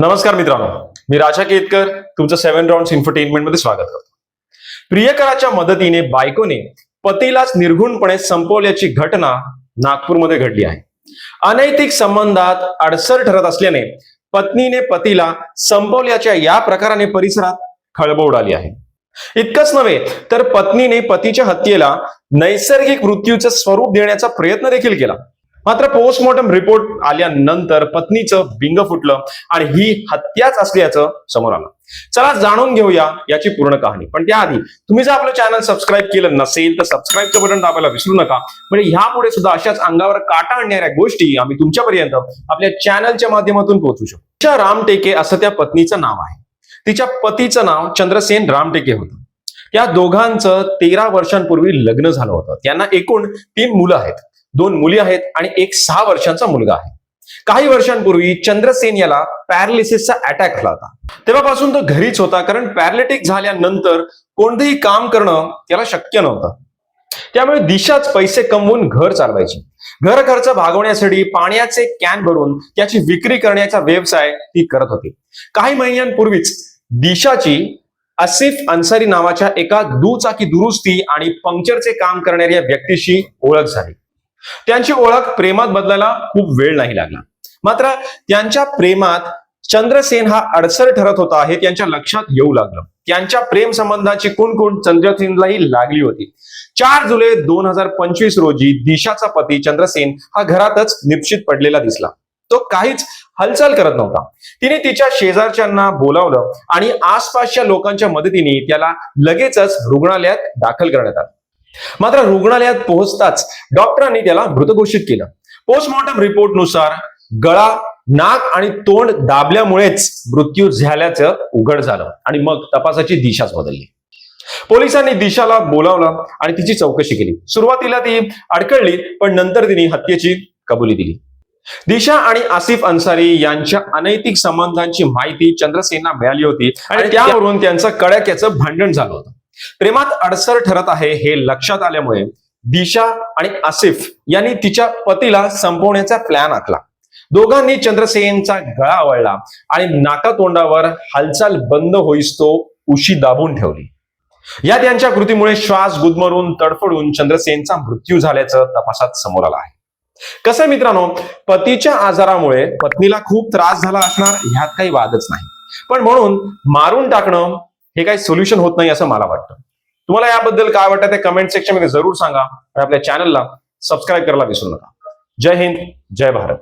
नमस्कार मित्रांनो मी राजा केतकर तुमचं सेव्हन राऊंड इन्फरटेनमेंटमध्ये स्वागत करतो. प्रियकराच्या मदतीने बायकोने पतीलाच निर्घुणपणे संपवल्याची घटना नागपूरमध्ये घडली आहे. अनैतिक संबंधात अडसर ठरत असल्याने पत्नीने पतीला संपवल्याच्या या प्रकाराने परिसरात खळबळ उडाली आहे. इतकंच नव्हे तर पत्नीने पतीच्या हत्येला नैसर्गिक मृत्यूचं स्वरूप देण्याचा प्रयत्न देखील केला. मात्र पोस्टमॉर्टम रिपोर्ट आल्यानंतर पत्नीचं बिंग फुटलं आणि ही हत्याच असल्याचं समोर आलं. चला जाणून घेऊया याची पूर्ण कहाणी. पण त्याआधी तुम्ही जर आपलं चॅनल सबस्क्राईब केलं नसेल तर सबस्क्राईबचं बटन दाबायला विसरू नका. म्हणजे ह्यापुढे सुद्धा अशाच अंगावर काटा आणणाऱ्या गोष्टी आम्ही तुमच्यापर्यंत आपल्या चॅनलच्या माध्यमातून पोहोचू शकतो रामटेके असं त्या पत्नीचं नाव आहे. तिच्या पतीचं नाव चंद्रसेन रामटेके होतं. या दोघांचं तेरा वर्षांपूर्वी लग्न झालं होतं. त्यांना एकूण तीन मुलं आहेत. दोन मुली आहेत आणि एक सहा वर्षांचा मुलगा आहे. काही वर्षांपूर्वी चंद्रसेन याला पॅरालिसिसचा अटॅक झाला होता. तेव्हापासून तो घरीच होता कारण पॅरालिटिक झाल्यानंतर कोणतेही काम करणं त्याला शक्य नव्हतं. त्यामुळे दिशाच पैसे कमवून घर चालवायची. घर खर्च भागवण्यासाठी पाण्याचे कॅन भरून त्याची विक्री करण्याचा व्यवसाय ती करत होती. काही महिन्यांपूर्वीच दिशाची आसिफ अन्सारी नावाच्या एका दुचाकी दुरुस्ती आणि पंक्चरचे काम करणाऱ्या व्यक्तीशी ओळख झाली. त्यांची ओळख प्रेमात बदलायला खूप वेळ नाही लागला. मात्र त्यांच्या प्रेमात चंद्रसेन हा अडसर ठरत होता हे त्यांच्या लक्षात येऊ लागलं. त्यांच्या प्रेम संबंधाची कुणकुण चंद्रसेनलाही लागली होती. चार जुलै दोन हजार पंचवीस रोजी दिशाचा पती चंद्रसेन हा घरातच निश्चित पडलेला दिसला. तो काहीच हालचाल करत नव्हता. तिने तिच्या शेजारच्यांना बोलावलं आणि आसपासच्या लोकांच्या मदतीने त्याला लगेचच रुग्णालयात दाखल करण्यात आलं. मात्र रुग्णालयात पोहोचताच डॉक्टरांनी त्याला मृत घोषित केलं. पोस्टमॉर्टम रिपोर्टनुसार गळा नाक आणि तोंड दाबल्यामुळेच मृत्यू झाल्याचं उघड झालं आणि मग तपासाची दिशाच बदलली. पोलिसांनी दिशाला बोलावलं आणि तिची चौकशी केली. सुरुवातीला ती अडकळली पण नंतर तिने हत्येची कबुली दिली. दिशा आणि आसिफ अन्सारी यांच्या अनैतिक संबंधांची माहिती चंद्रसेनला मिळाली होती आणि त्यावरून त्यांचं कडाक्याचं भांडण झालं होतं. प्रेमात अडसर ठरत आहे हे लक्षात आल्यामुळे दिशा आणि आसिफ यांनी तिच्या पतीला संपवण्याचा प्लॅन आखला. दोघांनी चंद्रसेनचा गळा आवळला आणि नाकातोंडावर हालचाल बंद होईस तो उशी दाबून ठेवली. या त्यांच्या कृतीमुळे श्वास गुदमरून तडफडून चंद्रसेनचा मृत्यू झाल्याचं तपासात समोर आलं आहे. कसं मित्रांनो पतीच्या आजारामुळे पत्नीला खूप त्रास झाला असणार ह्यात काही वादच नाही. पण म्हणून मारून टाकणं हे काही सोल्युशन होत नाही असं मला वाटतं. तुम्हाला याबद्दल काय वाटतं ते कमेंट सेक्शनमध्ये जरूर सांगा. आणि आपल्या चॅनलला सबस्क्राईब करायला विसरू नका. जय हिंद जय भारत.